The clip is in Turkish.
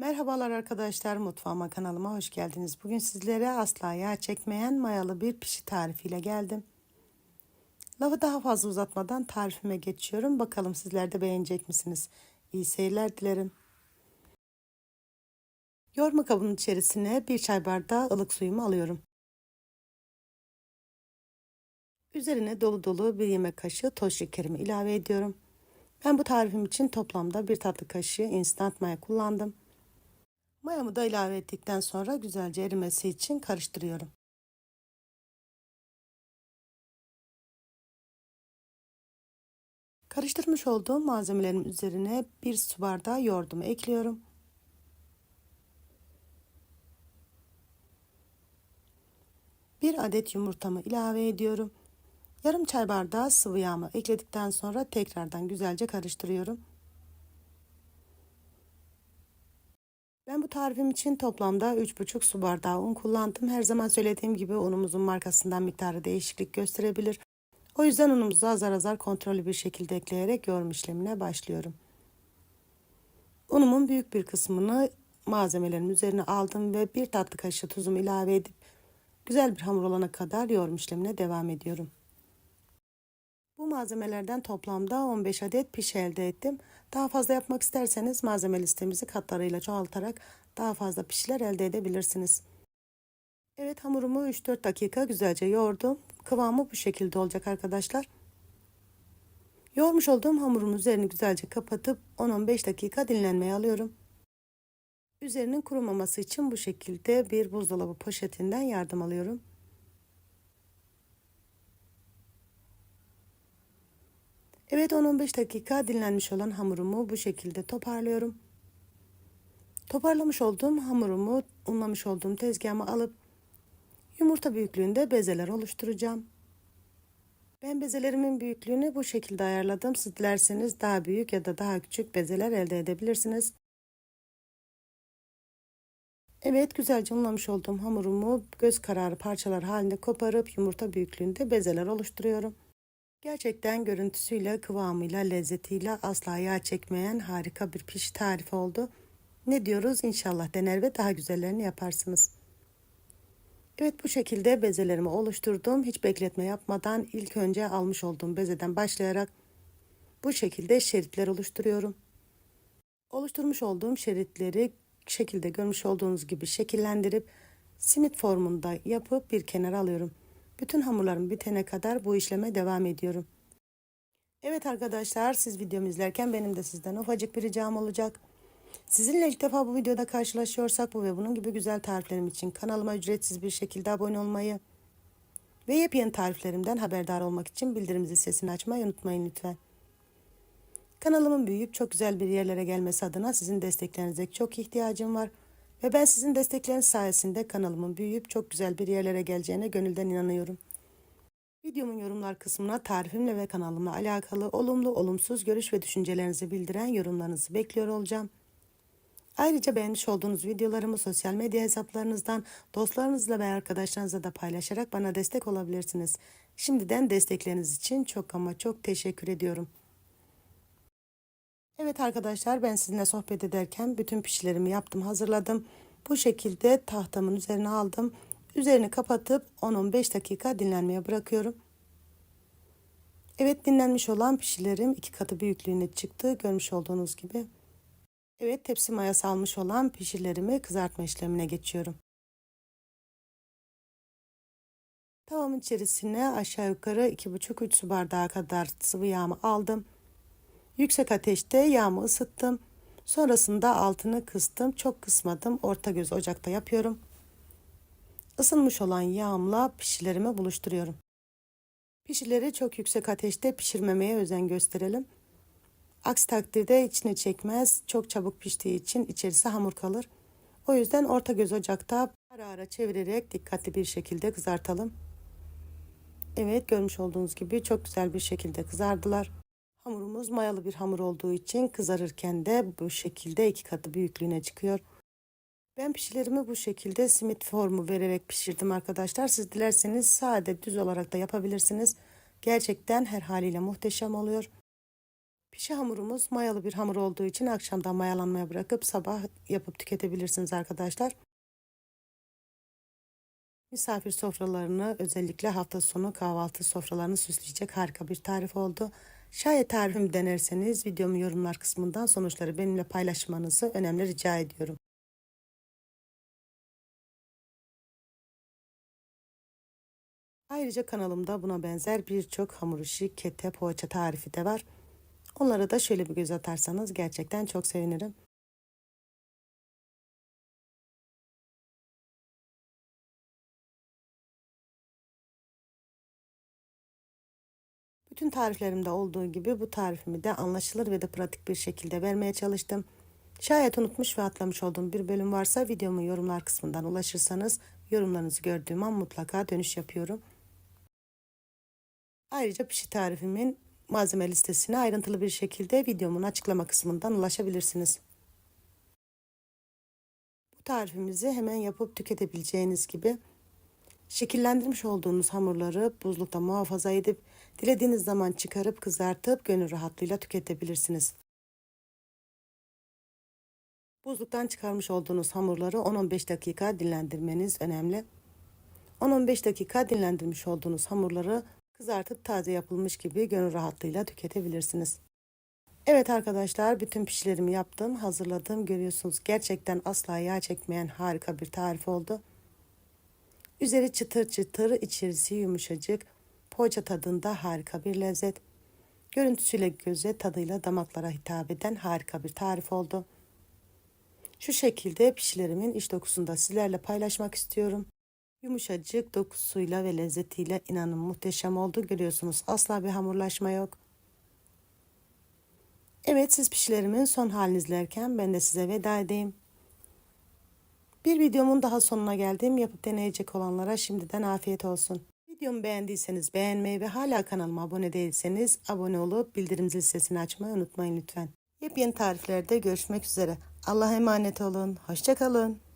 Merhabalar arkadaşlar mutfağıma kanalıma hoş geldiniz. Bugün sizlere asla yağ çekmeyen mayalı bir pişi tarifiyle geldim. Lafı daha fazla uzatmadan tarifime geçiyorum. Bakalım sizler de beğenecek misiniz? İyi seyirler dilerim. Yoğurma kabının içerisine bir çay bardağı ılık suyumu alıyorum. Üzerine dolu dolu bir yemek kaşığı toz şekerimi ilave ediyorum. Ben bu tarifim için toplamda bir tatlı kaşığı instant maya kullandım. Mayamı da ilave ettikten sonra güzelce erimesi için karıştırıyorum. Karıştırmış olduğum malzemelerin üzerine bir su bardağı yoğurdumu ekliyorum. Bir adet yumurtamı ilave ediyorum. Yarım çay bardağı sıvı yağımı ekledikten sonra tekrardan güzelce karıştırıyorum. Ben bu tarifim için toplamda 3,5 su bardağı un kullandım. Her zaman söylediğim gibi unumuzun markasından miktarı değişiklik gösterebilir. O yüzden unumuzu azar azar kontrollü bir şekilde ekleyerek yoğurma işlemine başlıyorum. Unumun büyük bir kısmını malzemelerin üzerine aldım ve bir tatlı kaşığı tuzumu ilave edip güzel bir hamur olana kadar yoğurma işlemine devam ediyorum. Malzemelerden toplamda 15 adet pişi elde ettim. Daha fazla yapmak isterseniz malzeme listemizi katlarıyla çoğaltarak daha fazla pişiler elde edebilirsiniz. Evet hamurumu 3-4 dakika güzelce yoğurdum. Kıvamı bu şekilde olacak arkadaşlar. Yoğurmuş olduğum hamurun üzerini güzelce kapatıp 10-15 dakika dinlenmeye alıyorum. Üzerinin kurumaması için bu şekilde bir buzdolabı poşetinden yardım alıyorum. Evet 10-15 dakika dinlenmiş olan hamurumu bu şekilde toparlıyorum. Toparlamış olduğum hamurumu unlamış olduğum tezgahıma alıp yumurta büyüklüğünde bezeler oluşturacağım. Ben bezelerimin büyüklüğünü bu şekilde ayarladım. Siz dilerseniz daha büyük ya da daha küçük bezeler elde edebilirsiniz. Evet güzelce unlamış olduğum hamurumu göz kararı parçalar halinde koparıp yumurta büyüklüğünde bezeler oluşturuyorum. Gerçekten görüntüsüyle, kıvamıyla, lezzetiyle asla yağ çekmeyen harika bir piş tarifi oldu. Ne diyoruz? İnşallah dener ve daha güzellerini yaparsınız. Evet bu şekilde bezelerimi oluşturdum. Hiç bekletme yapmadan ilk önce almış olduğum bezeden başlayarak bu şekilde şeritler oluşturuyorum. Oluşturmuş olduğum şeritleri şekilde görmüş olduğunuz gibi şekillendirip simit formunda yapıp bir kenara alıyorum. Bütün hamurlarım bitene kadar bu işleme devam ediyorum. Evet arkadaşlar siz videomu izlerken benim de sizden ufacık bir ricam olacak. Sizinle ilk defa bu videoda karşılaşıyorsak bu ve bunun gibi güzel tariflerim için kanalıma ücretsiz bir şekilde abone olmayı ve yepyeni tariflerimden haberdar olmak için bildirim sesini açmayı unutmayın lütfen. Kanalımın büyüyüp çok güzel bir yerlere gelmesi adına sizin desteklerinize çok ihtiyacım var. Ve ben sizin destekleriniz sayesinde kanalımın büyüyüp çok güzel bir yerlere geleceğine gönülden inanıyorum. Videomun yorumlar kısmına tarifimle ve kanalımla alakalı olumlu olumsuz görüş ve düşüncelerinizi bildiren yorumlarınızı bekliyor olacağım. Ayrıca beğenmiş olduğunuz videolarımı sosyal medya hesaplarınızdan dostlarınızla ve arkadaşlarınızla da paylaşarak bana destek olabilirsiniz. Şimdiden destekleriniz için çok ama çok teşekkür ediyorum. Evet arkadaşlar ben sizinle sohbet ederken bütün pişilerimi yaptım hazırladım. Bu şekilde tahtamın üzerine aldım. Üzerini kapatıp 10-15 dakika dinlenmeye bırakıyorum. Evet dinlenmiş olan pişilerim iki katı büyüklüğüne çıktı görmüş olduğunuz gibi. Evet tepsi mayası almış olan pişilerimi kızartma işlemine geçiyorum. Tavamın içerisine aşağı yukarı 2,5-3 su bardağı kadar sıvı yağımı aldım. Yüksek ateşte yağımı ısıttım. Sonrasında altını kıstım. Çok kısmadım. Orta göz ocakta yapıyorum. Isınmış olan yağımla pişilerimi buluşturuyorum. Pişileri çok yüksek ateşte pişirmemeye özen gösterelim. Aksi takdirde içine çekmez. Çok çabuk piştiği için içerisi hamur kalır. O yüzden orta göz ocakta ara ara çevirerek dikkatli bir şekilde kızartalım. Evet görmüş olduğunuz gibi çok güzel bir şekilde kızardılar. Hamurumuz mayalı bir hamur olduğu için kızarırken de bu şekilde iki katı büyüklüğüne çıkıyor. Ben pişilerimi bu şekilde simit formu vererek pişirdim arkadaşlar. Siz dilerseniz sade düz olarak da yapabilirsiniz. Gerçekten her haliyle muhteşem oluyor. Pişi hamurumuz mayalı bir hamur olduğu için akşamdan mayalanmaya bırakıp sabah yapıp tüketebilirsiniz arkadaşlar. Misafir sofralarını özellikle hafta sonu kahvaltı sofralarını süsleyecek harika bir tarif oldu. Şayet tarifimi denerseniz videomu yorumlar kısmından sonuçları benimle paylaşmanızı önemli rica ediyorum. Ayrıca kanalımda buna benzer birçok hamur işi, kete, poğaça tarifi de var. Onlara da şöyle bir göz atarsanız gerçekten çok sevinirim. Bütün tariflerimde olduğu gibi bu tarifimi de anlaşılır ve de pratik bir şekilde vermeye çalıştım. Şayet unutmuş ve atlamış olduğum bir bölüm varsa videomu yorumlar kısmından ulaşırsanız yorumlarınızı gördüğüm an mutlaka dönüş yapıyorum. Ayrıca pişi tarifimin malzeme listesine ayrıntılı bir şekilde videomun açıklama kısmından ulaşabilirsiniz. Bu tarifimizi hemen yapıp tüketebileceğiniz gibi şekillendirmiş olduğunuz hamurları buzlukta muhafaza edip dilediğiniz zaman çıkarıp kızartıp gönül rahatlığıyla tüketebilirsiniz. Buzluktan çıkarmış olduğunuz hamurları 10-15 dakika dinlendirmeniz önemli. 10-15 dakika dinlendirmiş olduğunuz hamurları kızartıp taze yapılmış gibi gönül rahatlığıyla tüketebilirsiniz. Evet arkadaşlar bütün pişilerimi yaptım, hazırladım. Görüyorsunuz gerçekten asla yağ çekmeyen harika bir tarif oldu. Üzeri çıtır çıtır, içerisi yumuşacık, poğaça tadında harika bir lezzet. Görüntüsüyle göze, tadıyla damaklara hitap eden harika bir tarif oldu. Şu şekilde pişilerimin iç dokusunu da sizlerle paylaşmak istiyorum. Yumuşacık dokusuyla ve lezzetiyle inanın muhteşem oldu. Görüyorsunuz asla bir hamurlaşma yok. Evet siz pişilerimin son halini izlerken ben de size veda edeyim. Bir videomun daha sonuna geldim. Yapıp deneyecek olanlara şimdiden afiyet olsun. Videomu beğendiyseniz beğenmeyi ve hala kanalıma abone değilseniz abone olup bildirim zil sesini açmayı unutmayın lütfen. Yepyeni tariflerde görüşmek üzere. Allah'a emanet olun. Hoşçakalın.